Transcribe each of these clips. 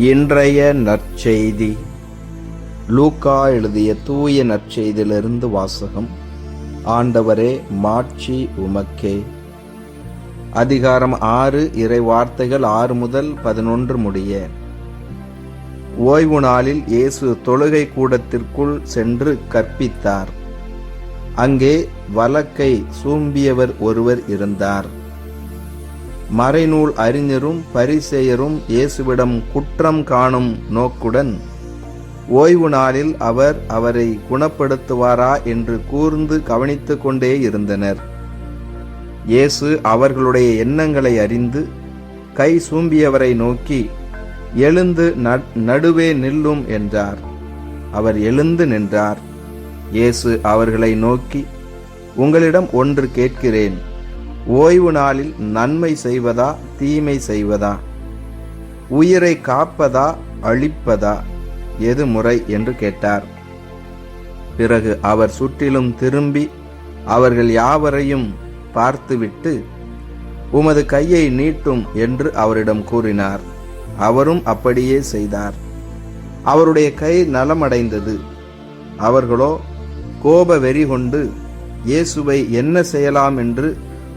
இன்றைய நற்செய்தி. லூக்கா எழுதிய தூய நற்செய்தியிலிருந்து வாசகம். ஆண்டவரே மாட்சி உமக்கே. அதிகாரம் ஆறு இறை வார்த்தைகள் ஆறு முதல் பதினொன்று முடிய. ஓய்வு நாளில் இயேசு தொழுகை கூடத்திற்குள் சென்று கற்பித்தார். அங்கே வழக்கை சூம்பியவர் ஒருவர் இருந்தார். மறைநூல் அறிஞரும் பரிசேயரும் இயேசுவிடம் குற்றம் காணும் நோக்குடன் ஓய்வு நாளில் அவர் அவரை குணப்படுத்துவாரா என்று கூர்ந்து கவனித்து கொண்டே இருந்தனர். இயேசு அவர்களுடைய எண்ணங்களை அறிந்து கை சூம்பியவரை நோக்கி எழுந்து நட்- நடுவே நில்லும் என்றார். அவர் எழுந்து நின்றார். இயேசு அவர்களை நோக்கி உங்களிடம் ஒன்று கேட்கிறேன். ஓய்வு நாளில் நன்மை செய்வதா தீமை செய்வதா? உயிரை காப்பதா அழிப்பதா? எது முறை என்று கேட்டார். பிறகு அவர் சுற்றிலும் திரும்பி அவர்கள் யாவரையும் பார்த்துவிட்டு உமது கையை நீட்டும் என்று அவரிடம் கூறினார். அவரும் அப்படியே செய்தார். அவருடைய கை நலமடைந்தது. அவர்களோ கோப வெறி கொண்டு இயேசுவை என்ன செய்யலாம்? என்று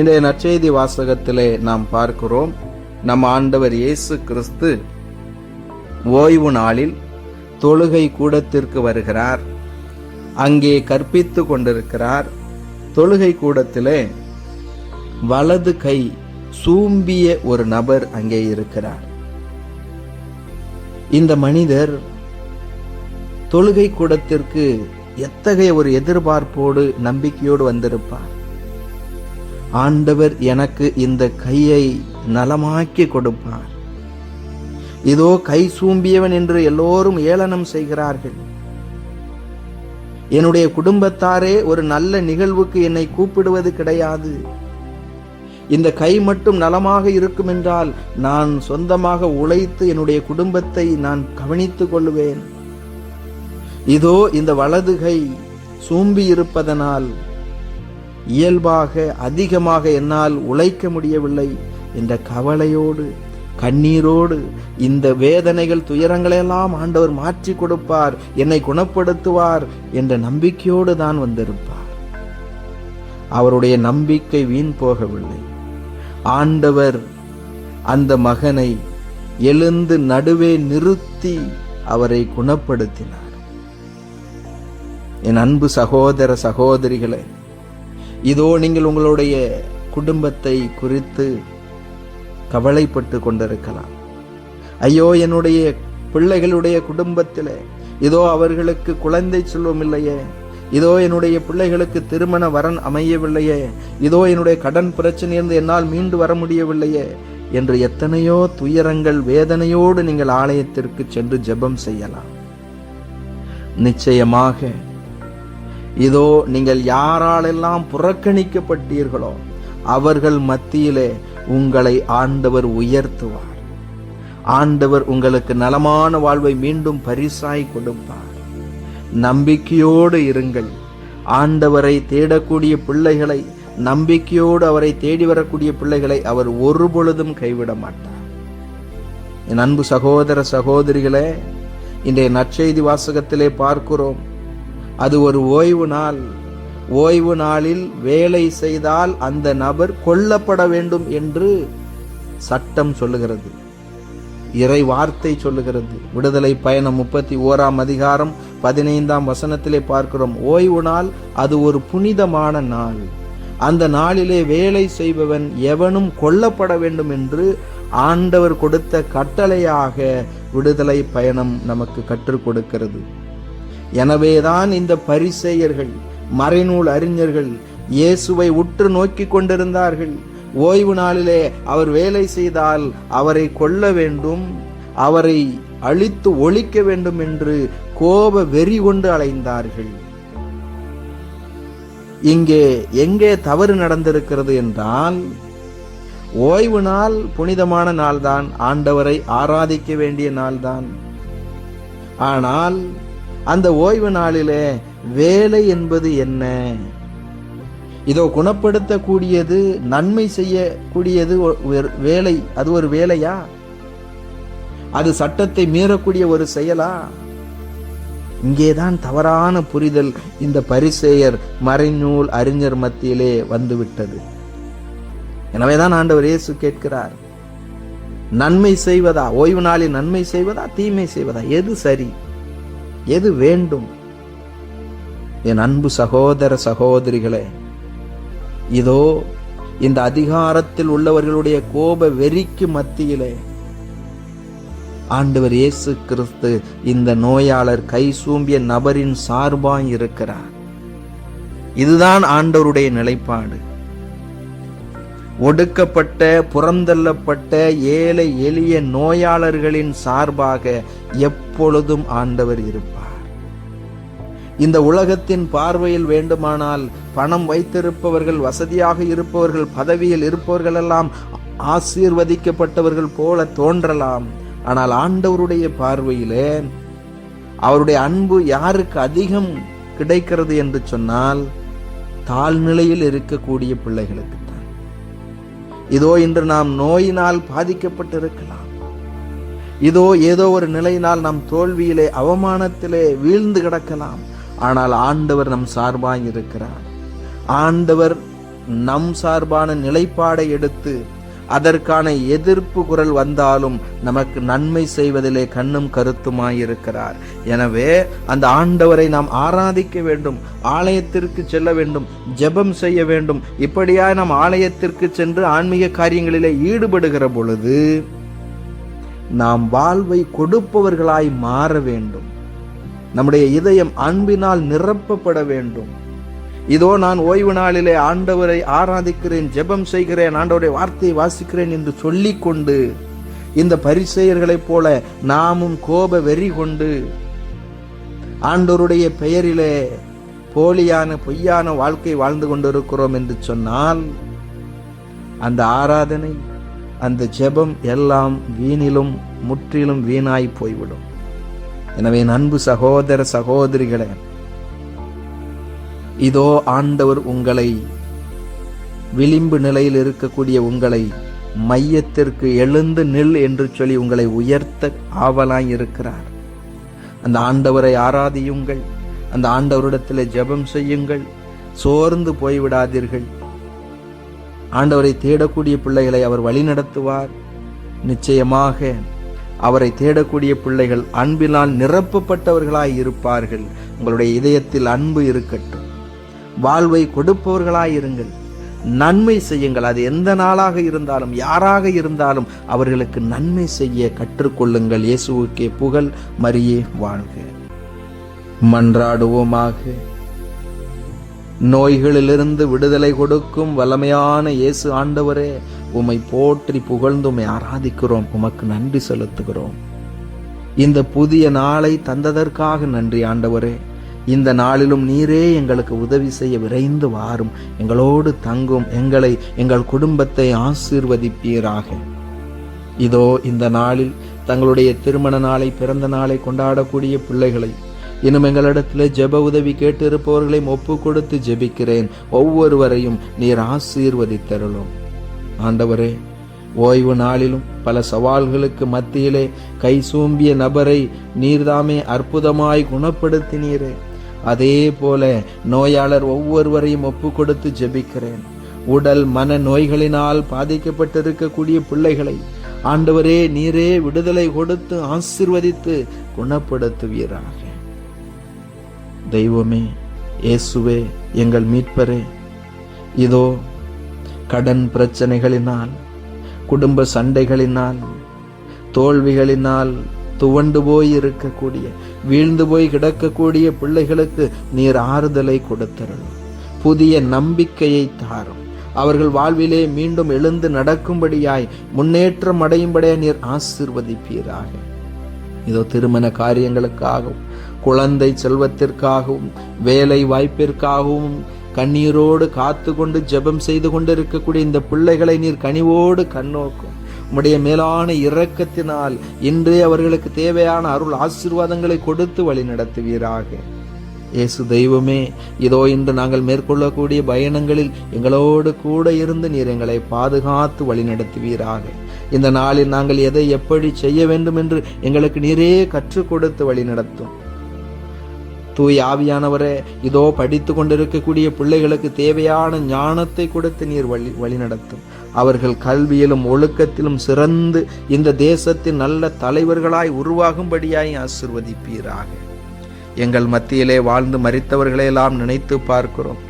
இன்றைய நற்செய்தி வாசகத்திலே நாம் பார்க்கிறோம் நம் ஆண்டவர் இயேசு கிறிஸ்து ஓய்வு நாளில் தொழுகை கூடத்திற்கு வருகிறார். அங்கே கற்பித்து கொண்டிருக்கிறார். தொழுகை கூடத்திலே வலது கை சூம்பிய ஒரு நபர் அங்கே இருக்கிறார். இந்த மனிதர் தொழுகை கூடத்திற்கு எத்தகைய ஒரு எதிர்பார்ப்போடு நம்பிக்கையோடு வந்திருப்பார்? ஆண்டவர் எனக்கு இந்த கையை நலமாக்கி கொடுப்பார். இதோ கை சூம்பியவன் என்று எல்லோரும் ஏளனம் செய்கிறார்கள். என்னுடைய குடும்பத்தாரே ஒரு நல்ல நிகழ்வுக்கு என்னை கூப்பிடுவது கிடையாது. இந்த கை மட்டும் நலமாக இருக்கும் என்றால் நான் சொந்தமாக உழைத்து என்னுடைய குடும்பத்தை நான் கவனித்துக் கொள்வேன். இதோ இந்த வலது கை சூம்பி இருப்பதனால் இயல்பாக அதிகமாக என்னால் உழைக்க முடியவில்லை என்ற கவலையோடு கண்ணீரோடு இந்த வேதனைகள் துயரங்களையெல்லாம் ஆண்டவர் மாற்றி கொடுப்பார் என்னை குணப்படுத்துவார் என்ற நம்பிக்கையோடு தான் வந்திருப்பார். அவருடைய நம்பிக்கை வீண் போகவில்லை. ஆண்டவர் அந்த மகனை எழுந்து நடுவே நிறுத்தி அவரை குணப்படுத்தினார். என் அன்பு சகோதர சகோதரிகளை இதோ நீங்கள் உங்களுடைய குடும்பத்தை குறித்து கவலைப்பட்டு கொண்டிருக்கலாம். ஐயோ என்னுடைய பிள்ளைகளுடைய குடும்பத்தில் இதோ அவர்களுக்கு குழந்தை செல்வம் இல்லையே இதோ என்னுடைய பிள்ளைகளுக்கு திருமண வரன் அமையவில்லையே. இதோ என்னுடைய கடன் பிரச்சனையிலிருந்து என்னால் மீண்டு வர முடியவில்லையே என்று எத்தனையோ துயரங்கள் வேதனையோடு நீங்கள் ஆலயத்திற்கு சென்று ஜெபம் செய்யலாம். நிச்சயமாக இதோ நீங்கள் யாராலெல்லாம் புறக்கணிக்கப்பட்டீர்களோ அவர்கள் மத்தியிலே உங்களை ஆண்டவர் உயர்த்துவார். ஆண்டவர் உங்களுக்கு நலமான வாழ்வை மீண்டும் பரிசாய் கொடுப்பார். நம்பிக்கையோடு இருங்கள். ஆண்டவரை தேடக்கூடிய பிள்ளைகளை நம்பிக்கையோடு அவரை தேடி வரக்கூடிய பிள்ளைகளை அவர் ஒரு பொழுதும் கைவிட மாட்டார். என் அன்பு சகோதர சகோதரிகளே இன்றைய நற்செய்தி வாசகத்திலே பார்க்கிறோம். அது ஒரு ஓய்வு நாள். ஓய்வு நாளில் வேலை செய்தால் அந்த நபர் கொல்லப்பட வேண்டும் என்று சட்டம் சொல்லுகிறது. இறை வார்த்தை சொல்லுகிறது. விடுதலை பயணம் முப்பத்தி ஓராம் அதிகாரம் பதினைந்தாம் வசனத்திலே பார்க்கிறோம். ஓய்வு நாள் அது ஒரு புனிதமான நாள். அந்த நாளிலே வேலை செய்பவன் எவனும் கொல்லப்பட வேண்டும் என்று ஆண்டவர் கொடுத்த கட்டளையாக விடுதலை பயணம் நமக்கு கற்றுக் கொடுக்கிறது. எனவேதான் இந்த பரிசேயர்கள் மறைநூல் அறிஞர்கள் இயேசுவை உற்று நோக்கி கொண்டிருந்தார்கள். ஓய்வு நாளிலே அவர் வேலை செய்தால் அவரை கொல்ல வேண்டும் அவரை அழித்து ஒழிக்க வேண்டும் என்று கோப வெறி கொண்டு அலைந்தார்கள். இங்கே எங்கே தவறு நடந்திருக்கிறது என்றால் ஓய்வு நாள் புனிதமான நாள்தான் ஆண்டவரை ஆராதிக்க வேண்டிய நாள்தான். ஆனால் அந்த ஓய்வு நாளிலே வேலை என்பது என்ன? இதோ குணப்படுத்தக்கூடியது நன்மை செய்யக்கூடியது ஒரு வேலை அது ஒரு வேலையா? அது சட்டத்தை மீறக்கூடிய ஒரு செயலா? இங்கேதான் தவறான புரிதல் இந்த பரிசேயர் மறைநூல் அறிஞர் மத்தியிலே வந்துவிட்டது. எனவேதான் ஆண்டவர் இயேசு கேட்கிறார் நன்மை செய்வதா? ஓய்வு நாளில் நன்மை செய்வதா? தீமை செய்வதா? எது சரி? எது வேண்டும்? என் அன்பு சகோதர சகோதரிகளே இதோ இந்த அதிகாரத்தில் உள்ளவர்களுடைய கோப வெறிக்கு மத்தியிலே ஆண்டவர் இயேசு கிறிஸ்து இந்த நோயாளர் கை சூம்பிய நபரின் சார்பாய் இருக்கிறார். இதுதான் ஆண்டவருடைய நிலைப்பாடு. ஒடுக்கப்பட்ட புறந்தள்ளப்பட்ட ஏழை எளிய நோயாளர்களின் சார்பாக எப்பொழுதும் ஆண்டவர் இருப்பார். இந்த உலகத்தின் பார்வையில் வேண்டுமானால் பணம் வைத்திருப்பவர்கள் வசதியாக இருப்பவர்கள் பதவியில் இருப்பவர்கள் எல்லாம் ஆசீர்வதிக்கப்பட்டவர்கள் போல தோன்றலாம். ஆனால் ஆண்டவருடைய பார்வையிலே அவருடைய அன்பு யாருக்கு அதிகம் கிடைக்கிறது என்று சொன்னால் தாழ்நிலையில் இருக்கக்கூடிய பிள்ளைகளுக்கு தான் இதோ இன்று நாம் நோயினால் பாதிக்கப்பட்டிருக்கலாம். இதோ ஏதோ ஒரு நிலையினால் நாம் தோல்வியிலே அவமானத்திலே வீழ்ந்து கிடக்கலாம். ஆனால் ஆண்டவர் நம் சார்பாய் இருக்கிறார். ஆண்டவர் நம் சார்பான நிலைப்பாடை எடுத்து அதற்கான எதிர்ப்பு குரல் வந்தாலும் நமக்கு நன்மை செய்வதிலே கண்ணும் கருத்துமாயிருக்கிறார் எனவே அந்த ஆண்டவரை நாம் ஆராதிக்க வேண்டும் ஆலயத்திற்கு செல்ல வேண்டும் ஜெபம் செய்ய வேண்டும். இப்படியா நாம் ஆலயத்திற்கு சென்று ஆன்மீக காரியங்களிலே ஈடுபடுகிற பொழுது நாம் வாழ்வை கொடுப்பவர்களாய் மாற வேண்டும். நம்முடைய இதயம் அன்பினால் நிரப்பப்பட வேண்டும். இதோ நான் ஓய்வு நாளிலே ஆண்டவரை ஆராதிக்கிறேன் ஜெபம் செய்கிறேன் ஆண்டவருடைய வார்த்தையை வாசிக்கிறேன் என்று சொல்லிக் கொண்டு இந்த பரிசெயர்களைப் போல நாமும் கோப வெறி கொண்டு ஆண்டவருடைய பெயரிலே போலியான பொய்யான வாழ்க்கை வாழ்ந்து கொண்டிருக்கிறோம் என்று சொன்னால் அந்த ஆராதனை அந்த ஜெபம் எல்லாம் வீணிலும் முற்றிலும் வீணாய் போய்விடும். எனவே அன்பு சகோதர சகோதரிகளே இதோ ஆண்டவர் உங்களை விளிம்பு நிலையில் இருக்கக்கூடிய உங்களை மையத்திற்கு எழுந்து நில் என்று சொல்லி உங்களை உயர்த்த ஆவலாய் இருக்கிறார். அந்த ஆண்டவரை ஆராதியுங்கள் அந்த ஆண்டவரிடத்தில் ஜெபம் செய்யுங்கள் சோர்ந்து போய்விடாதீர்கள். ஆண்டவரை தேடக்கூடிய பிள்ளைகளை அவர் வழிநடத்துவார். நிச்சயமாக அவரை தேடக்கூடிய பிள்ளைகள் அன்பினால் நிரப்பப்பட்டவர்களாய் இருப்பார்கள். உங்களுடைய இதயத்தில் அன்பு இருக்கட்டும். வாழ்வை கொடுப்பவர்களாய் இருங்கள். நன்மை செய்யுங்கள். அது எந்த நாளாக இருந்தாலும் யாராக இருந்தாலும் அவர்களுக்கு நன்மை செய்ய கற்றுக்கொள்ளுங்கள். இயேசுவுக்கே புகழ் மரியே வாழ்க. மன்றாடுவோமாக. நோய்களிலிருந்து விடுதலை கொடுக்கும் வல்லமையான இயேசு ஆண்டவரே உம்மை போற்றி புகழ்ந்து உம்மை ஆராதிக்கிறோம். உமக்கு நன்றி செலுத்துகிறோம். இந்த புதிய நாளை தந்ததற்காக நன்றி ஆண்டவரே. இந்த நாளிலும் நீரே எங்களுக்கு உதவி செய்ய விரைந்து வாரும். எங்களோடு தங்கும் எங்களை எங்கள் குடும்பத்தை ஆசீர்வதிப்பீராக. இதோ இந்த நாளில் தங்களுடைய திருமண நாளை பிறந்த நாளை கொண்டாடக்கூடிய பிள்ளைகளை இன்னும் எங்களிடத்தில் ஜெப உதவி கேட்டிருப்பவர்களையும் ஒப்பு கொடுத்து ஜெபிக்கிறேன். ஒவ்வொருவரையும் நீர் ஆசீர்வதித்தருளும். ஆண்டவரே ஓய்வு நாளிலும் பல சவால்களுக்கு மத்தியிலே கை சூம்பிய நபரை நீர்தாமே அற்புதமாய் குணப்படுத்தினீரே. அதே போல நோயாளர் ஒவ்வொருவரையும் ஒப்பு கொடுத்து ஜெபிக்கிறேன். உடல் மன நோய்களினால் பாதிக்கப்பட்டிருக்கக்கூடிய பிள்ளைகளை ஆண்டவரே நீரே விடுதலை கொடுத்து ஆசிர்வதித்து குணப்படுத்துவீராக. தெய்வமே இயேசுவே எங்கள் மீட்பரே. இதோ கடன் பிரச்சனைகளினால் குடும்ப சண்டைகளினால் தோல்விகளினால் துவண்டு போய் இருக்கக்கூடிய வீழ்ந்து போய் கிடக்கக்கூடிய பிள்ளைகளுக்கு நீர் ஆறுதலை கொடுத்தரணும் புதிய நம்பிக்கையை தாரும். அவர்கள் வாழ்விலே மீண்டும் எழுந்து நடக்கும்படியாய் முன்னேற்றம் அடையும்படியாய் நீர் ஆசிர்வதிப்பீராக. இதோ திருமண காரியங்களுக்காகவும் குழந்தை செல்வத்திற்காகவும் வேலை வாய்ப்பிற்காகவும் கண்ணீரோடு காத்து கொண்டு ஜெபம் செய்து கொண்டு இருக்கக்கூடிய இந்த பிள்ளைகளை நீர் கனிவோடு கண்ணோக்கும். உம்முடைய மேலான இரக்கத்தினால் இன்றே அவர்களுக்கு தேவையான அருள் ஆசீர்வாதங்களை கொடுத்து வழி நடத்துவீராக. இயேசு தெய்வமே இதோ இன்று நாங்கள் மேற்கொள்ளக்கூடிய பயணங்களில் எங்களோடு கூட இருந்து நீர் எங்களை பாதுகாத்து வழிநடத்துவீராக இந்த நாளில் நாங்கள் எதை எப்படி செய்ய வேண்டும் என்று எங்களுக்கு நீரே கற்றுக் கொடுத்து வழி நடத்தும். தூய் ஆவியானவரே இதோ படித்து கொண்டிருக்கக்கூடிய பிள்ளைகளுக்கு தேவையான ஞானத்தை கொடுத்து நீர் வழி வழிநடத்தும். அவர்கள் கல்வியிலும் ஒழுக்கத்திலும் சிறந்து இந்த தேசத்தின் நல்ல தலைவர்களாய் உருவாகும்படியாய் ஆசிர்வதிப்பீராக. எங்கள் மத்தியிலே வாழ்ந்து மறித்தவர்களையெல்லாம் நினைத்து பார்க்கிறோம்.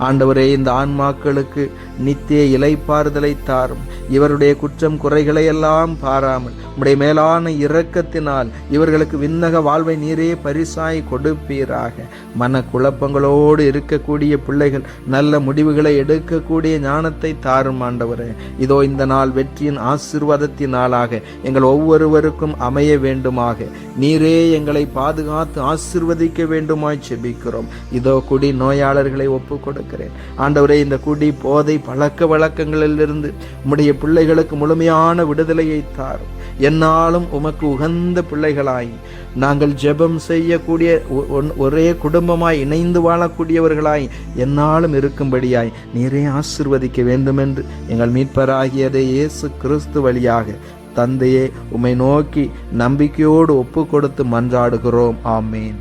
ஆண்டவரே இந்த ஆன்மாக்களுக்கு நித்திய இலைப்பாறுதலை தாரும். இவருடைய குற்றம் குறைகளை எல்லாம் பாராமல் உடைய மேலான இரக்கத்தினால் இவர்களுக்கு விண்ணக வாழ்வை நீரே பரிசாய் கொடுப்பீராக. மன குழப்பங்களோடு இருக்கக்கூடிய பிள்ளைகள் நல்ல முடிவுகளை எடுக்கக்கூடிய ஞானத்தை தாரும் ஆண்டவரே. இதோ இந்த நாள் வெற்றியின் ஆசிர்வாதத்தின் நாளாக எங்கள் ஒவ்வொருவருக்கும் அமைய வேண்டுமாக. நீரே எங்களை பாதுகாத்து ஆசிர்வதிக்க வேண்டுமாய் செபிக்கிறோம். இதோ குடி நோயாளர்களை ஒப்பு கொடுக்கிறேன் ஆண்டவரே இந்த குடி போதை பழக்க வழக்கங்களிலிருந்து உம்முடைய பிள்ளைகளுக்கு முழுமையான விடுதலையை தாரும். என்னாலும் உமக்கு உகந்த பிள்ளைகளாய் நாங்கள் ஜெபம் செய்யக்கூடிய ஒ- ஒன்- ஒரே குடும்பமாய் இணைந்து வாழக்கூடியவர்களாய் என்னாலும் இருக்கும்படியாய் நீரே ஆசிர்வதிக்க வேண்டுமென்று எங்கள் மீட்பராகியதை இயேசு கிறிஸ்து வழியாக தந்தையே உம்மை நோக்கி நம்பிக்கையோடு ஒப்பு கொடுத்து மன்றாடுகிறோம். ஆமீன்.